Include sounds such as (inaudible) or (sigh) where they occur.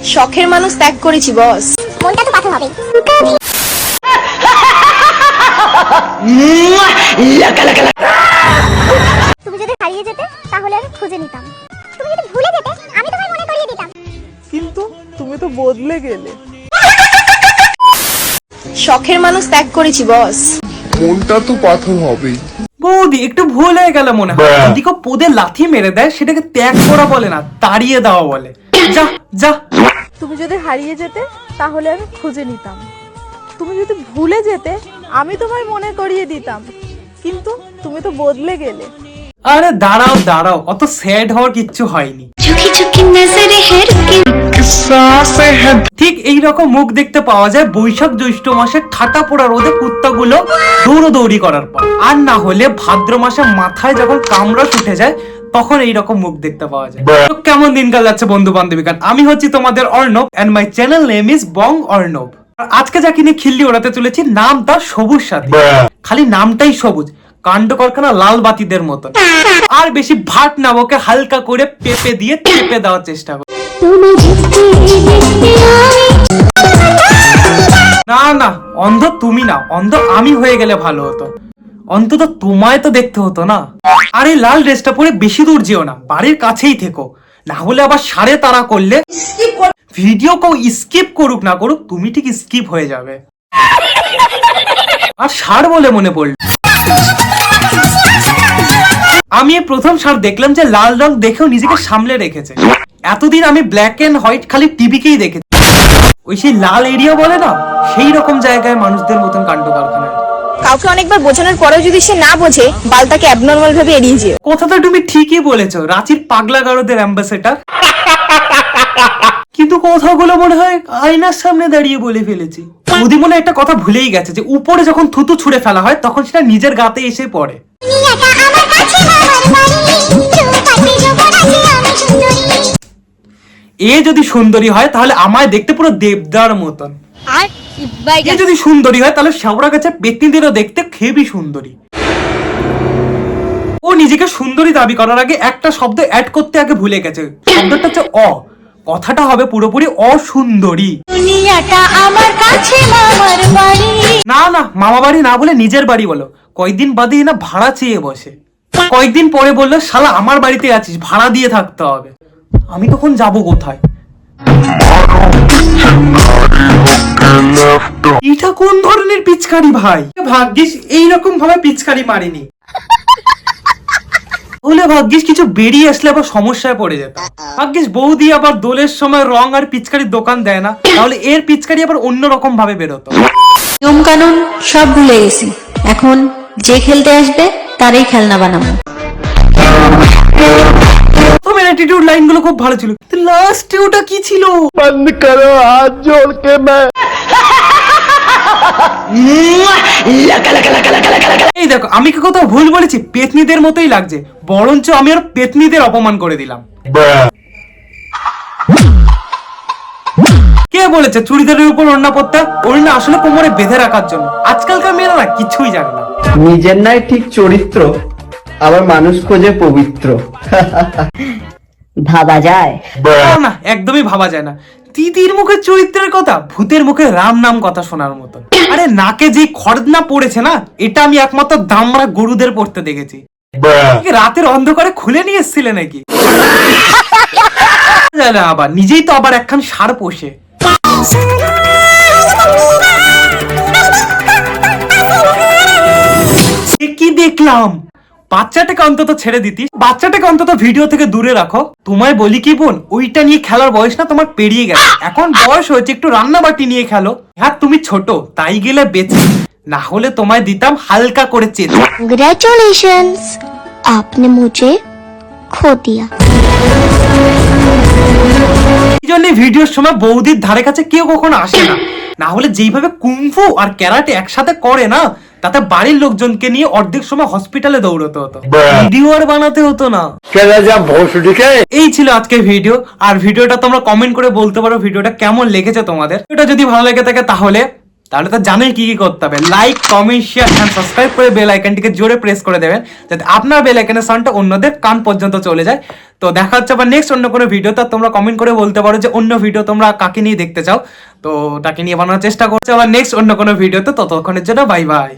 শখের মানুষ ত্যাগ করেছি বস। মনটা তো পাথর হবেই তুমি যদি হারিয়ে যেতে তাহলে আমি খুঁজে নিতাম। তুমি যদি ভুলে যেতে আমি তোমায় মনে করিয়ে দিতাম। কিন্তু তুমি তো বদলে গেলে। শখের মানুষ ত্যাগ করেছি বস। মনটা তো পাথর হবেই। বৌদি একটু ভুল হয়ে গেল মনে হয়। যদি কেউ পদে লাথি মেরে দেয় সেটাকে ত্যাগ করা বলে না তাড়িয়ে দেওয়া বলে। যা যা। তুমি যদি হারিয়ে যেতে তাহলে আমি খুঁজে নিতাম। তুমি যদি ভুলে যেতে আমি তোমায় মনে করিয়ে দিতাম। কিন্তু তুমি তো বদলে গেলে। আরে দাঁড়াও দাঁড়াও অত স্যাড হওয়ার কিচ্ছু হয়নি। ঠিক এই রকম মুখ দেখতে পাওয়া যায় বৈশাখ জ্যৈষ্ঠ মাসে ঠাটা পোড়া রোদে কুত্তাগুলো দৌড়দৌড়ি করার পর। আর না হলে ভাদ্র মাসে মাথায় যখন কামড়া উঠে যায় তখন এই রকম মুখ দেখতে পাওয়া যায়। তো কেমন দিনকাল যাচ্ছে বন্ধু বান্ধবিকান আমি হচ্ছি তোমাদের Arnab and my channel name is Bong Arnab আর আজকে যাকে নিয়ে খিল্লি ওড়াতে চলেছি নাম তার সবুজ সাথী। খালি নামটাই সবুজ কাণ্ড কারখানা লাল বাতিদের মতন। আর বেশি ভাট না ওকে হালকা করে পেপে দিয়ে চেপে দেওয়ার চেষ্টা কর। না না অন্ধ তুমি না অন্ধ আমি হয়ে গেলে ভালো হতো। অন্তত তোমায় তো দেখতে হতো না। আর এই লাল ড্রেসটা পরে বেশি দূর যেও না, বাড়ির কাছেই থেকো। না হলে আবার সাড়ে তারা করলে। ভিডিও কেউ স্কিপ করুক না করুক, তুমি ঠিক স্কিপ হয়ে যাবে। আর সার বলে মনে পড়ল। আমি প্রথম সার দেখলাম যে লাল রং দেখেও নিজেকে সামলে রেখেছে। এতদিন আমি ব্ল্যাক এন্ড হোয়াইট খালি টিভিকেই দেখেছি। ওই সেই লাল এরিয়া বলে না? সেই রকম জায়গায় মানুষদের মতন কাণ্ড কারখানায় কাউকে অনেকবার বোঝানোর পরেও যদি সে না বোঝে, বালতাকে অ্যাবনর্মাল ভাবে এড়িয়ে যেও। কথাটা তুমি ঠিকই বলেছ, রাঁচির পাগলা গারদের অ্যাম্বাসেডার কিন্তু কথাগুলো মনে হয় আয়নার সামনে দাঁড়িয়ে বলে ফেলেছি। মোদি মনে একটা কথা ভুলেই গেছে, যে উপরে যখন থুতু ছুঁড়ে ফেলা হয়, তখন সেটা নিজের গাতে এসে পড়ে। এ যদি সুন্দরী হয়, তাহলে আমায় দেখতে পুরো দেবদার মতন। এ যদি সুন্দরী হয় তাহলে শ্যাওড়া গাছে পেতনিদেরও দেখতে খেবি সুন্দরী। ও নিজেকে সুন্দরী দাবি করার আগে একটা শব্দ অ্যাড করতে আগে ভুলে গেছে। শব্দটা হচ্ছে অ। কথাটা হবে পুরোপুরি অসুন্দরী। না না মামা বাড়ি না বলে নিজের বাড়ি বলো। কয়েকদিন বাদে না ভাড়া চেয়ে বসে। কয়েকদিন পরে বলল শালা আমার বাড়িতে আছিস ভাড়া দিয়ে থাকতে হবে। আমি তখন যাব কোথায়? এটা কোন ধরনের পিচকারি ভাই? ভাগ্যিস এইরকম ভাবে পিচকারি মারিনি। হলে ভাগ্যিস কিছু বেরিয়ে আসলে আবার সমস্যায় পড়ে যেত ভাগ্যিস বৌদি আবার দোলের সময় রং আর পিচকারির দোকান দেয় না, তাহলে এর পিচকারি আবার অন্য রকম ভাবে বেরোতো। নিয়ম কানুন সব ভুলে গেছি। এখন যে খেলতে আসবে, তারই খেলনা বানাবো। অ্যাটিটিউড লাইনগুলো খুব ভালো ছিল। লাস্টে ওটা কি ছিল? বন্ধ করো হাত জোর কে এই দেখো আমি কি কোথাও ভুল বলেছি? পেতনিদের মতোই লাগছে। বরঞ্চ আমি আর পেতনিদের অপমান করে দিলাম। কে বলেছে চুড়িদারের উপর ওড়না পরতে? ওড়না আসলে কোমরে বেঁধে রাখার জন্য। আজকালকার মেয়েরা না কিছুই জানে না। নিজের নাই ঠিক চরিত্র আবার মানুষ খোঁজে পবিত্র। (laughs) ভাবা যায়? না, একদমই ভাবা যায় না। দিদির মুখে চরিত্রের কথা ভূতের মুখে রাম নাম কথা শোনার মতো আরে নাকে যে খড়দনা পড়েছে না এটা আমি একমাত্র দামড়া গরুদের পড়তে দেখেছি। রাতের অন্ধকারে খুলে নিয়ে এসেছিলে নাকি? আবার নিজেই তো আবার একখান সার পোষে। কি দেখলাম? বাচ্চাটাকে অন্তত ছেড়ে দিতিস। বাচ্চাটাকে অন্তত ভিডিও থেকে দূরে রাখো। তোমায় বলি কি বোন ওইটা নিয়ে খেলার বয়স না তোমার পেরিয়ে গেছে। এখন বয়স হয়েছে একটু রান্না বাটি নিয়ে খেলো। হ্যাঁ তুমি ছোট তাই গেলে বেঁচে। না হলে তোমায় দিতাম হালকা করে চেতে কংগ্রেচুলেশনস আপনি মুঝে খো দিয়া এই জন্য ভিডিওর সময় বৌদির ধারে কাছে কেউ কখনো আসে না। না হলে যেইভাবে কুংফু আর ক্যারাটে একসাথে করে না তাতে বাড়ির লোকজনকে নিয়ে অর্ধেক সময় হসপিটালে দৌড়তে হতো। ভিডিও আর বানাতে হতো না। এই ছিল আজকে ভিডিও আর ভিডিওটা তোমরা কমেন্ট করে বলতে পারো ভিডিওটা কেমন লেগেছে তোমাদের। এটা যদি ভালো লেগে থাকে তাহলে তাহলে তো জানোই কি কি করতে হবে। Like comment share and subscribe করে বেল আইকনটিকে জোরে প্রেস করে দেবেন যাতে আপনার বেল আইকনের সাউন্ডটা অন্যদের কান পর্যন্ত চলে যায়। তো দেখা হচ্ছে আবার নেক্সট অন্য কোনো ভিডিও তো। তোমরা কমেন্ট করে বলতে পারো যে অন্য ভিডিও তোমরা কাকে নিয়ে দেখতে চাও। তো তাকে নিয়ে বানানোর চেষ্টা করছ আবার নেক্সট অন্য কোনো ভিডিওতে ততক্ষণের জন্য বাই বাই